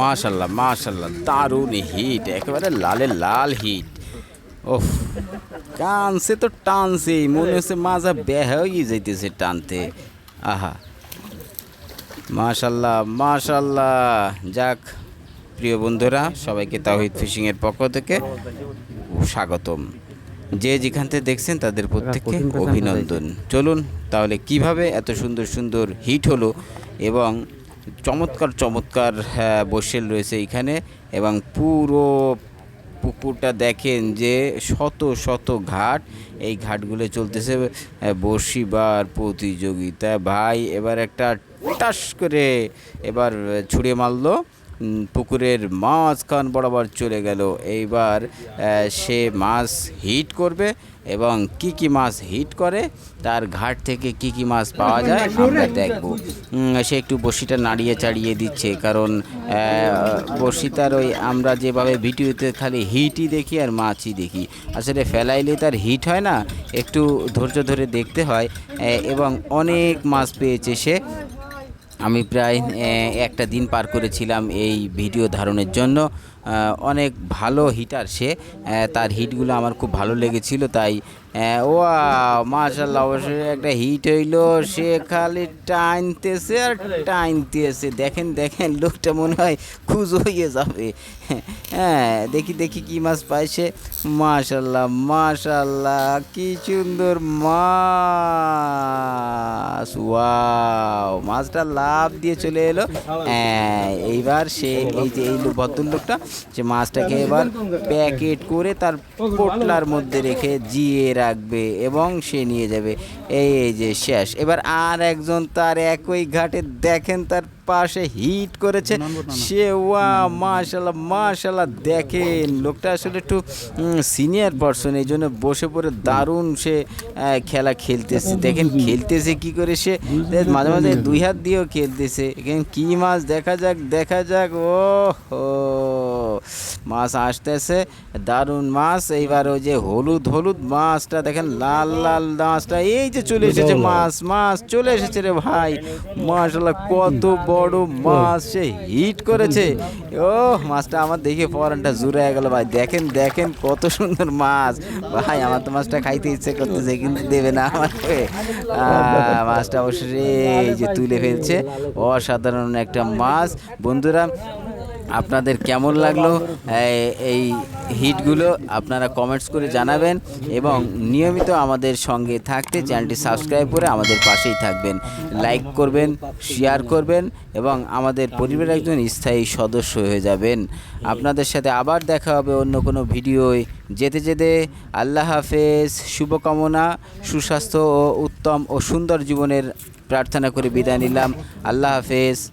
মাশাল্লাহ মাশাল্লাহ দারুণ হিট একেবারে লালে লাল হিট ওফ টানছে তো টানছে মনে হচ্ছে মাজা হয়ে যাইতেছে টানতে। আহা মাশাল্লাহ মাশাল্লাহ। যাক প্রিয় বন্ধুরা সবাইকে তাহিদ ফিশিংয়ের পক্ষ থেকে স্বাগতম। যে যেখান থেকে দেখছেন তাদের প্রত্যেককে অভিনন্দন। চলুন তাহলে কীভাবে এত সুন্দর সুন্দর হিট হলো এবং চমৎকার চমৎকার হ্যাঁ, বসেল রয়েছে এখানে এবং পুরো পুকুরটা দেখেন যে শত শত ঘাট। এই ঘাটগুলো চলতেছে বসিবার প্রতিযোগিতা। ভাই এবার একটা টাস করে এবার ছুড়ে মারলো। পুকুরের মাঝখান বরাবর চলে গেল। এইবার সে মাছ হিট করবে এবং কি কি মাছ হিট করে, তার ঘাট থেকে কি কি মাছ পাওয়া যায় আমরা দেখব। সে একটু বড়শিটা নাড়িয়ে চাড়িয়ে দিচ্ছে, কারণ বড়শি তার ওই আমরা যেভাবে ভিডিওতে খালি হিটই দেখি আর মাছই দেখি। আসলে ফেলাইলে তার হিট হয় না, একটু ধৈর্য ধরে দেখতে হয় এবং অনেক মাছ পেয়েছে সে। আমি প্রায় একটা দিন পার করেছিলাম এই ভিডিও ধারণের জন্য। অনেক ভালো হিটার সে। তার হিটগুলো আমার খুব ভালো লেগেছিল, তাই ও মার্শাল্লাহ অবশ্যই একটা হিট হইল। সে খালি টাইনতেছে আর টাইনতেছে দেখেন দেখেন, লোকটা মনে হয় খুশ হয়ে যাবে। হ্যাঁ দেখি দেখি কি মাছ পায় সে। মাশাল্লাহ মাশাল্লাহ কি সুন্দর মাছ ওয়াও মাছটা লাভ দিয়ে চলে এলো। হ্যাঁ এইবার সে এই যে, এই ভদ্রলোকটা সে মাছটাকে এবার প্যাকেট করে তার পোটলার মধ্যে রেখে জিয়ে রাখবে এবং সে নিয়ে যাবে। এই এই যে শেষ। এবার আর একজন তার একই ঘাটে দেখেন তার পাশে হিট করেছে। সে ওয়া মাশাল্লাহ মাশাল্লাহ দেখেন। লোকটা আসলে একটু সিনিয়র পারসন এই জন্য বসে পড়ে দারুণ সে খেলা খেলতেছে। দেখেন খেলতেছে কি করে সে? মাঝে মাঝে দুই হাত দিয়েও খেলতেছে। এখানে কি মাছ? দেখা যাক দেখা যাক। ও হো মাছ আসতেছে দারুণ মাছ। এইবার ওই যে হলুদ হলুদ মাছটা দেখেন লাল লাল মাছটা। এই যে চলে এসেছে মাছ মাছ চলে এসেছে রে ভাই। মাশাল্লাহ কত বড় মাছ সে হিট করেছে। ও মাছটা আমার দেখে পরানটা জুড়ে গেল ভাই। দেখেন দেখেন কত সুন্দর মাছ। ভাই আমার তো মাছটা খাইতে ইচ্ছে করতেছে কিন্তু দেবে না আমাকে। মাছটা অবশ্যই এই যে তুলে ফেলছে। অসাধারণ একটা মাছ। বন্ধুরা আপনাদের কেমন লাগল? এই- হিটগুলো আপনারা কমেন্টস করে জানাবেন এবং নিয়মিত আমাদের সঙ্গে থাকতে চ্যানেলটি সাবস্ক্রাইব করে আমাদের পাশেই থাকবেন। লাইক করবেন শেয়ার করবেন এবং আমাদের পরিবারের একজন স্থায়ী সদস্য হয়ে যাবেন। আপনাদের সাথে আবার দেখা হবে অন্য কোনো ভিডিওয়। যেতে যেতে আল্লাহ হাফেজ, শুভকামনা, সুস্বাস্থ্য ও উত্তম ও সুন্দর জীবনের প্রার্থনা করে বিদায় নিলাম। আল্লাহ হাফেজ।